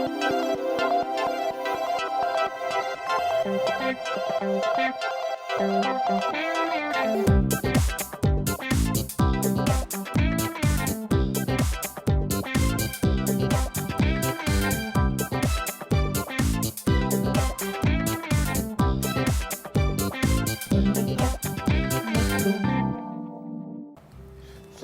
ส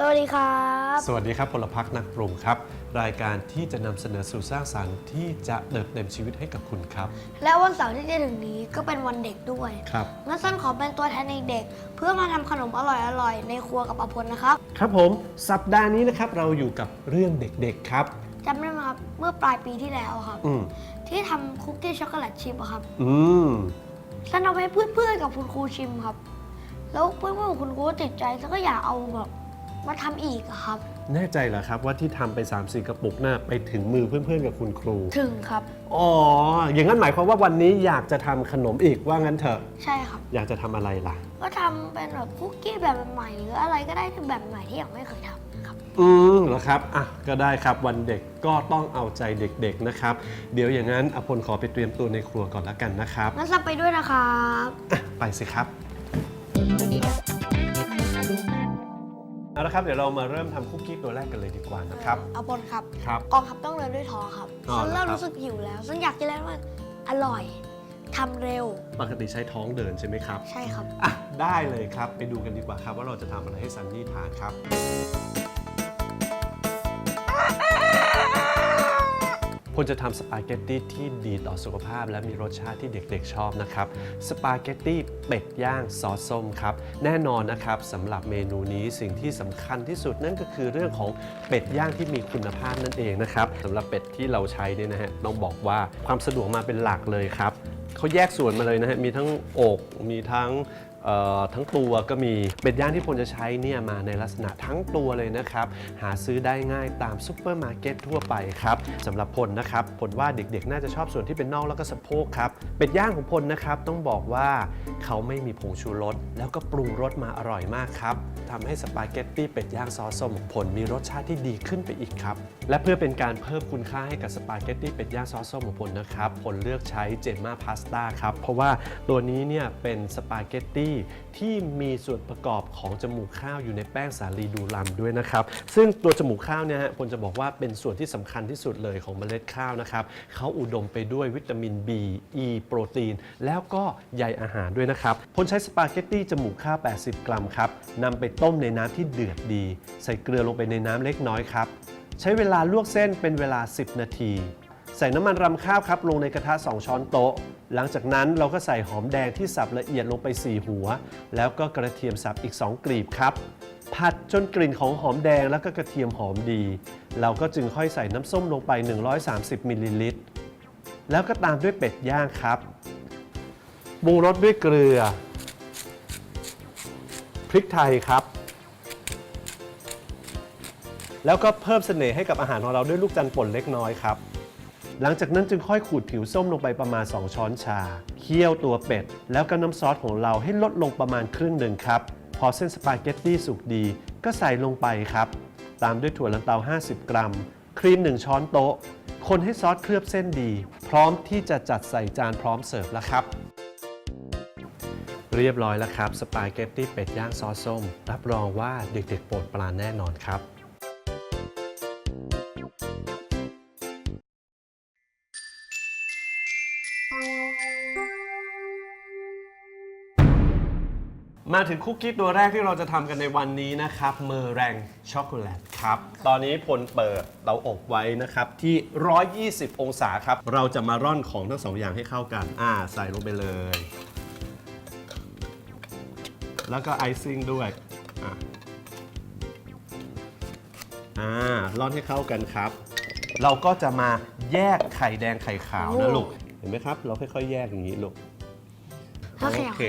วัสดีครับ สวัสดีครับพลพักนักปรุงครับ รายการที่จะนำเสนอสู่สร้างสรรค์ที่จะเติมเต็มชีวิตให้กับคุณครับ และวันเสาร์ที่จะถึงนี้ก็เป็นวันเด็กด้วยครับงั้นสั้นขอเป็นตัวแทนเด็กๆเพื่อมาทำขนมอร่อยๆ ในครัวกับอภพลนะครับ ครับผมสัปดาห์นี้นะครับเราอยู่กับเรื่องเด็กๆครับ จำได้ไหมครับเมื่อปลายปีที่แล้วครับ อืมที่ทำคุกกี้ช็อกโกแลตชิพอะครับอืมสั้นเอาไปให้เพื่อนๆกับคุณครูชิมครับ แล้วเพื่อนๆของคุณครูก็ติดใจแล้วก็อยากเอาแบบ มาทำอีกอะครับ แน่ใจเหรอครับว่าที่ทำไป3 4กระปุกน่ะไปถึงมือเพื่อนๆกับคุณครู ถึงครับ อ๋อ อย่างนั้นหมายความว่าวันนี้อยากจะทำขนมอีกว่างั้นเถอะ ใช่ครับ อยากจะทำอะไรล่ะ ก็ทำเป็นแบบคุกกี้แบบใหม่ๆหรืออะไรก็ได้ที่แบบใหม่ที่ยังไม่เคยทำครับ อืมเหรอครับ อะ ก็ได้ครับ วันเด็กก็ต้องเอาใจเด็กๆนะครับ เดี๋ยวอย่างนั้นอภพลขอไปเตรียมตัวในครัวก่อนละกันนะครับงั้นสับไปด้วยนะครับ อะไปสิครับ เอาละครับเดี๋ยวเรามาเริ่มทำคุกกี้ตัวแรกกันเลยดีกว่านะครับ เอาบนครับครับกองทัพต้องเดินด้วยท้องครับอ๋อฉันเริ่มเหรอครับ รู้สึกหิวแล้วฉันอยากกินแล้วมันอร่อยทำเร็วปกติใช้ท้องเดินใช่ไหมครับใช่ครับ อะได้เลยครับ ไปดูกันดีกว่าครับว่าเราจะทำอะไรให้ซันนี่ทานครับ ควรจะทำสปาเกตตี้ที่ดีต่อสุขภาพ และมีรสชาติที่เด็กๆชอบนะครับสปาเกตตี้เป็ดย่างซอสส้มครับแน่นอนนะครับสำหรับเมนูนี้สิ่งที่สำคัญที่สุดนั่นก็คือเรื่องของเป็ดย่างที่มีคุณภาพนั่นเองนะครับสำหรับเป็ดที่เราใช้เนี่ยนะฮะต้องบอกว่าความสะดวกมาเป็นหลักเลยครับเขาแยกส่วนมาเลยนะฮะมีทั้งอกมีทั้ง ทั้งตัวก็มีเป็ดย่างที่พลจะใช้เนี่ยมาในลักษณะทั้งตัวเลยนะครับ หาซื้อได้ง่ายตามซุปเปอร์มาร์เก็ตทั่วไปครับสำหรับพลนะครับพลว่าเด็กๆ น่าจะชอบส่วนที่เป็นน่องแล้วก็สะโพกครับเป็ดย่างของพลนะครับต้องบอกว่าเขาไม่มีผงชูรสแล้วก็ปรุงรสมาอร่อยมากครับทำให้สปาเกตตี้เป็ดย่างซอสส้มของพลมีรสชาติที่ดีขึ้นไปอีกครับและเพื่อเป็นการเพิ่มคุณค่าให้กับสปาเกตตี้เป็ดย่างซอสส้มของพลนะครับพลเลือกใช้เจมมาพาสต้าครับเพราะว่าตัวนี้เนี่ยเป็นสปาเกตตี้ที่มีส่วนประกอบของจมูกข้าวอยู่ในแป้งสาลีดูรัมด้วยนะครับ ซึ่งตัวจมูกข้าวเนี่ยฮะพลจะบอกว่าเป็นส่วนที่สำคัญที่สุดเลยของเมล็ดข้าวนะครับเขาอุดมไปด้วยวิตามิน B E โปรตีน แล้วก็ใยอาหารด้วยนะครับพลใช้สปาเกตตี้จมูกข้าว 80 กรัมครับนำไปต้มในน้ำที่เดือดดี ใส่เกลือลงไปในน้ำเล็กน้อยครับ ใช้เวลาลวกเส้นเป็นเวลา 10 นาที ใส่น้ำมันรำข้าวครับลงในกระทะ 2 ช้อนโต๊ะ หลังจากนั้นเราก็ใส่หอมแดงที่สับละเอียดลงไป 4 หัว แล้วก็กระเทียมสับอีก 2 กลีบครับ ผัดจนกลิ่นของหอมแดงแล้วก็กระเทียมหอมดี เราก็จึงค่อยใส่น้ำส้มลงไป 130มิลลิลิตร แล้วก็ตามด้วยเป็ดย่างครับปรุงรสด้วยเกลือ พริกไทยครับ แล้วก็เพิ่มเสน่ห์ให้กับอาหารของเราด้วยลูกจันทร์ป่นเล็กน้อยครับ หลังจากนั้นจึงค่อยขูดผิวส้มลงไปประมาณ 2 ช้อนชา เคี่ยวตัวเป็ด แล้วก็น้ำซอสของเราให้ลดลงประมาณครึ่งหนึ่งครับ พอเส้นสปาเกตตี้สุกดี ก็ใส่ลงไปครับ ตามด้วยถั่วลันเตา 50 กรัม ครีม 1 ช้อนโต๊ะ คนให้ซอสเคลือบเส้นดี พร้อมที่จะจัดใส่จานพร้อมเสิร์ฟแล้วครับ เรียบร้อยแล้วครับ สปาเกตตี้เป็ดย่างซอสส้ม รับรองว่าเด็กๆโปรดปรานแน่นอนครับ มาถึงคุกกี้ตัวแรกที่เราจะทำกันในวันนี้นะครับเมอร์แรงช็อกโกแลตครับ ตอนนี้พลเปิดเตาอบไว้นะครับที่ 120 องศาครับ เราจะมาร่อนของทั้งสองอย่างให้เข้ากัน อ่า ใส่ลงไปเลย แล้วก็ไอซิ่งด้วย อะอ่าร่อนให้เข้ากันครับ เราก็จะมาแยกไข่แดงไข่ขาวนะลูก เห็นไหมครับ เราค่อยๆ แยกอย่างนี้ลูก โอเค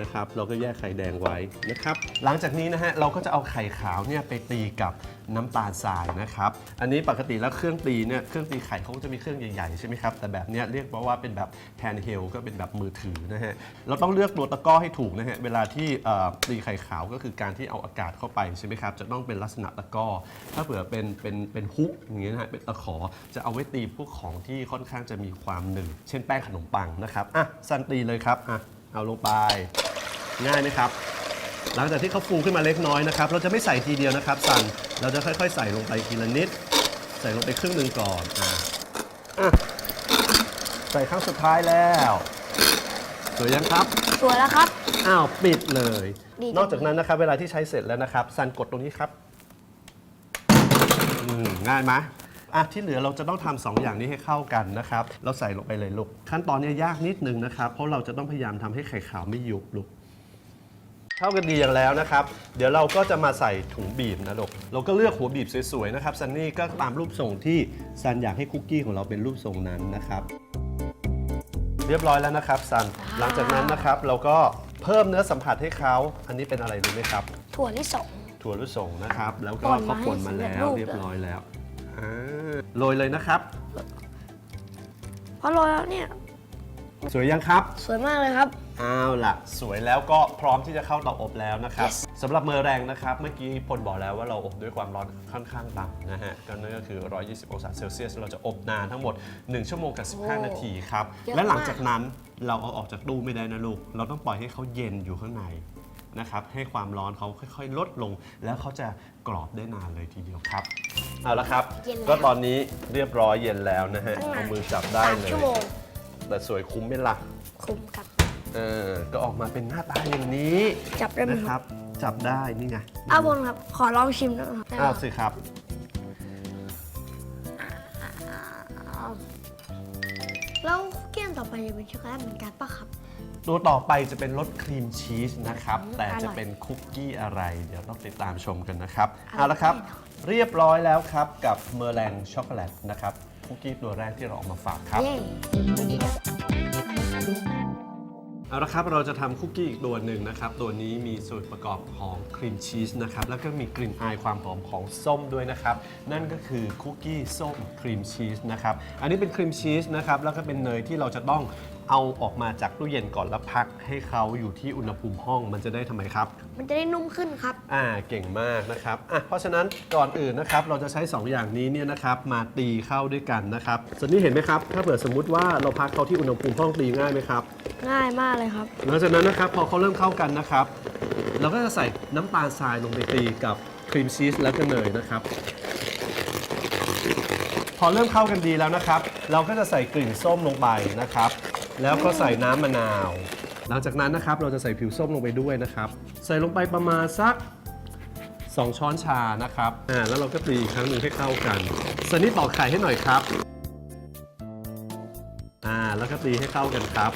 นะครับ เราก็แยกไข่แดงไว้นะครับ หลังจากนี้นะฮะเราก็จะเอาไข่ขาวเนี่ยไปตีกับน้ำตาลทรายนะครับ อันนี้ปกติแล้วเครื่องตีเนี่ยเครื่องตีไข่เขาก็จะมีเครื่องใหญ่ๆใช่ไหมครับ แต่แบบเนี้ยเรียกว่าเป็นแบบแฮนด์เฮลก็เป็นแบบมือถือนะฮะ เราต้องเลือกตัวตะกร้อให้ถูกนะฮะ เวลาที่ตีไข่ขาวก็คือการที่เอาอากาศเข้าไปใช่ไหมครับ จะต้องเป็นลักษณะตะกร้อ ถ้าเผื่อเป็นเป็นเป็นฮุกอย่างเงี้ยนะฮะ เป็นตะขอ จะเอาไว้ตีพวกของที่ค่อนข้างจะมีความหนึบเช่นแป้งขนมปังนะครับ อะซันตีเลยครับ อะ เอาลงไป ง่ายไหมครับ หลังจากที่เขาฟูขึ้นมาเล็กน้อยนะครับ เราจะไม่ใส่ทีเดียวนะครับซันเราจะค่อยๆ ใส่ลงไปทีละนิด ใส่ลงไปครึ่งหนึ่งก่อนอะอะใส่ครั้งสุดท้ายแล้วสวยยังครับ สวยแล้วครับ อ้าวปิดเลย ดีจัง นอกจากนั้นนะครับ เวลาที่ใช้เสร็จแล้วนะครับซันกดตรงนี้ครับอืมง่ายไหม อะที่เหลือเราจะต้องทำสองอย่างนี้ให้เข้ากันนะครับ เราใส่ลงไปเลยลูก ขั้นตอนนี้ยากนิดนึงนะครับ เพราะเราจะต้องพยายามทำให้ไข่ขาวไม่ยุบลูก เข้ากันดีอย่างแล้วนะครับ เดี๋ยวเราก็จะมาใส่ถุงบีบนะลูก เราก็เลือกหัวบีบสวยๆนะครับซันนี่ก็ตามรูปทรงที่ซันอยากให้คุกกี้ของเราเป็นรูปทรงนั้นนะครับ เรียบร้อยแล้วนะครับซัน หลังจากนั้นนะครับเราก็เพิ่มเนื้อสัมผัสให้เขาอันนี้เป็นอะไรรู้ไหมครับ ถั่วลิสง ถั่วลิสงนะครับ แล้วก็ป่นมาเขาป่นมาให้แล้สำเร็จรูวปเรียบร้อยแล้ว อ่าโรยเลยนะครับ พอโรยแล้วเนี่ย สวยยังครับ สวยมากเลยครับเอาล่ะ สวยแล้วก็พร้อมที่จะเข้าเตาอบแล้วนะครับ Yes สำหรับเมอแรงนะครับ เมื่อกี้พลบอกแล้วว่าเราอบด้วยความร้อนค่อนข้างต่ำนะฮะก็นั่นก็คือ 120 องศาเซลเซียส เราจะอบนานทั้งหมด 1 ชั่วโมงกับโอ้15 นาทีครับ เยอะและหลังมากจากนั้นเราเอาออกจากตู้ไม่ได้นะลูก เราต้องปล่อยให้เขาเย็นอยู่ข้างใน นะครับให้ความร้อนเขาค่อยๆ ลดลง แล้วเขาจะกรอบได้นานเลยทีเดียวครับเอาละครับ เย็นแล้ว ก็ตอนนี้เรียบร้อยเย็นแล้วนะฮะตั้งนานเอามือจับได้สามเลย ชั่วโมงแต่สวยคุ้มไหมล่ะคุ้มครับ เออก็ออกมาเป็นหน้าตาอย่างนี้จับได้ไหมนะคครับรับจับได้นี่ไงอ้าวบนครับ ขอลองชิมหน่อยครับอ้าวสิครับ แล้วเกี้ยนต่อไปจะเป็นช็อกโกแลตเหมือนกันปะครับ ตัวต่อไปจะเป็นรสครีมชีสนะครับอืมแต่อร่จะอยเป็นคุกกี้อะไร เดี๋ยวต้องติดตามชมกันนะครับอร่อยเอาละครับแน่นอนเรียบร้อยแล้วครับ กับเมอร์แรงช็อกโกแลตนะครับ คุกกี้ตัวแรกที่เราเอามาฝากครับเย้เอาละครับ เราจะทำคุกกี้อีกตัวหนึ่งนะครับ ตัวนี้มีส่วนประกอบของครีมชีสนะครับ แล้วก็มีกลิ่นอายความหอมของส้มด้วยนะครับ นั่นก็คือคุกกี้ส้มครีมชีสนะครับ อันนี้เป็นครีมชีสนะครับ แล้วก็เป็นเนยที่เราจะต้อง เอาออกมาจากตู้เย็นก่อนแล้วพักให้เขาอยู่ที่อุณหภูมิห้องมันจะได้ทำไมครับ มันจะได้นุ่มขึ้นครับ อ่าเก่งมากนะครับอะเพราะฉะนั้นก่อนอื่นนะครับเราจะใช้ 2 อย่างนี้เนี่ยนะครับมาตีเข้าด้วยกันนะครับส่วนนี้เห็นไหมครับ ถ้าเผื่อสมมุติว่าเราพักเขาที่อุณหภูมิห้องตีง่ายไหมครับ ง่ายมากเลยครับ หลังจากนั้นนะครับพอเขาเริ่มเข้ากันนะครับ เราก็จะใส่น้ำตาลทรายลงไปตีกับครีมชีสและก็เนยนะครับ พอเริ่มเข้ากันดีแล้วนะครับ เราก็จะใส่กลิ่นส้มลงไปนะครับ แล้วก็ใส่น้ำมะนาว หลังจากนั้นนะครับเราจะใส่ผิวส้มลงไปด้วยนะครับ ใส่ลงไปประมาณสัก 2 ช้อนชานะครับอ่าแล้วเราก็ตีอีกครั้งหนึ่งให้เข้ากันสันนี่ตอกไข่ให้หน่อยครับอ่าแล้วก็ตีให้เข้ากันครับ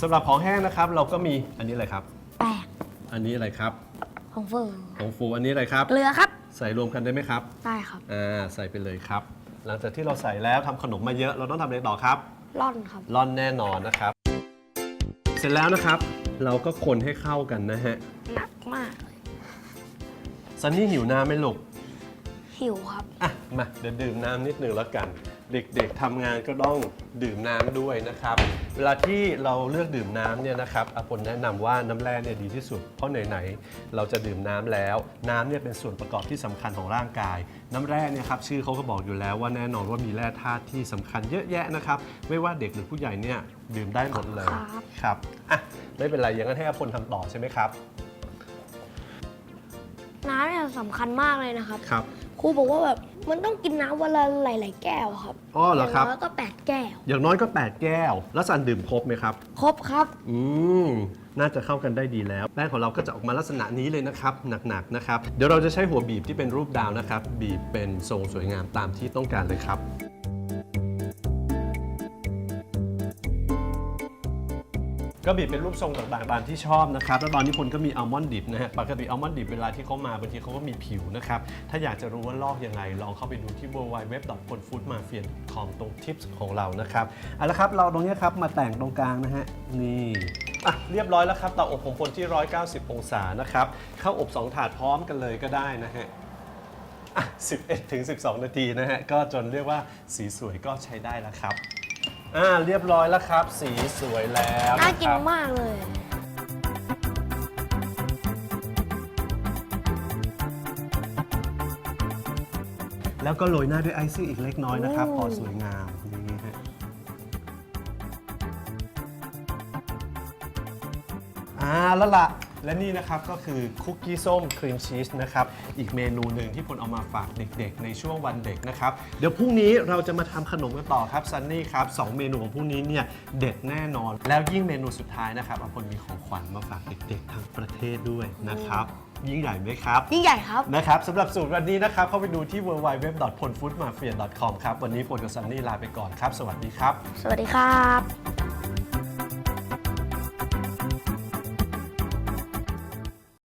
สำหรับของแห้งนะครับ เราก็มีอันนี้อะไรครับ แป้งอันนี้อะไรครับ ของเฟิร์ของฟูอันนี้อะไรครับ เกลือครับ ใส่รวมกันได้ไหมครับ ได้ครับ อ่า ใส่ไปเลยครับ หลังจากที่เราใส่แล้วทำขนมมาเยอะ เราต้องทำอะไรต่อครับ ร่อนครับ ร่อนแน่นอนนะครับ เสร็จแล้วนะครับ เราก็คนให้เข้ากันนะฮะหนักมากเลยซันนี่หิวน้ำไหมลูก หิวครับ อะ มา เดี๋ยวดื่มน้ำนิดหนึ่งแล้วกัน เด็กๆทำงานก็ต้องดื่มน้ำด้วยนะครับ เวลาที่เราเลือกดื่มน้ำเนี่ยนะครับอาปนแนะนำว่าน้ำแร่เนี่ยดีที่สุด เพราะไหนๆเราจะดื่มน้ำแล้ว น้ำเนี่ยเป็นส่วนประกอบที่สำคัญของร่างกาย น้ำแร่เนี่ยครับชื่อเขาก็บอกอยู่แล้วว่าแน่นอนว่ามีแร่ธาตุที่สำคัญเยอะแยะนะครับไม่ว่าเด็กหรือผู้ใหญ่เนี่ยดื่มได้หมดเลยครับครับอะไม่เป็นไรอย่างนั้นให้อาพลทำต่อใช่ไหมครับ น้ำเนี่ยสำคัญมากเลยนะครับ ครับ ครูบอกว่าแบบมันต้องกินน้ำวันละหลาย ๆ แก้วครับอ๋อเหรอครับย่างน้อยก็แปดแก้ว อย่างน้อยก็ 8 แก้ว แล้วซันดื่มครบไหมครับ ครบครับ อืม น่าจะเข้ากันได้ดีแล้ว แป้งของเราก็จะออกมาลักษณะนี้เลยนะครับ หนัก ๆ นะครับ เดี๋ยวเราจะใช้หัวบีบที่เป็นรูปดาวนะครับ บีบเป็นทรงสวยงามตามที่ต้องการเลยครับ ก็บีบเป็นรูปทรงต่างๆตามที่ชอบนะครับแล้วตอนนี้พลก็มีอัลมอนด์ดิบนะฮะปกติอัลมอนด์ดิบเวลาที่เขามาบางทีเขาก็มีผิวนะครับถ้าอยากจะรู้ว่าลอกยังไง ลองเข้าไปดูที่ www.polfoodmafia.com ตรงทิปส์ของเรานะครับเอาละครับเราตรงนี้ครับมาแต่งตรงกลางนะฮะนี่อะเรียบร้อยแล้วครับเตาอบของพลที่ 190 องศานะครับเข้าอบ 2 ถาดพร้อมกันเลยก็ได้นะฮะอะ11ถึง12 นาทีนะฮะก็จนเรียกว่าสีสวยก็ใช้ได้แล้วครับ อ่าเรียบร้อยแล้วครับ สีสวยแล้วน่านะกิคนรับมากเลย แล้วก็โรยหน้าด้วยไอซิ่งอีกเล็กน้อยนะครับโอ้พอสวยงามนี่ฮะอ่าแล้วล่ะ และนี่นะครับก็คือคุกกี้ส้มครีมชีสนะครับ อีกเมนูหนึ่งที่พลเอามาฝากเด็กๆ ในช่วงวันเด็กนะครับ เดี๋ยวพรุ่งนี้เราจะมาทำขนมกันต่อครับซันนี่ครับสองเมนูของพรุ่งนี้เนี่ยเด็ดแน่นอน แล้วยิ่งเมนูสุดท้ายนะครับอภพลมีของขวัญมาฝากเด็กๆทั้งประเทศด้วยนะครับ ยิ่งใหญ่ไหมครับ ยิ่งใหญ่ครับ นะครับสำหรับสูตรวันนี้นะครับ เข้าไปดูที่ www.polfoodmafia.com ครับ วันนี้พลกับซันนี่ลาไปก่อนครับ สวัสดีครับ สวัสดีครับ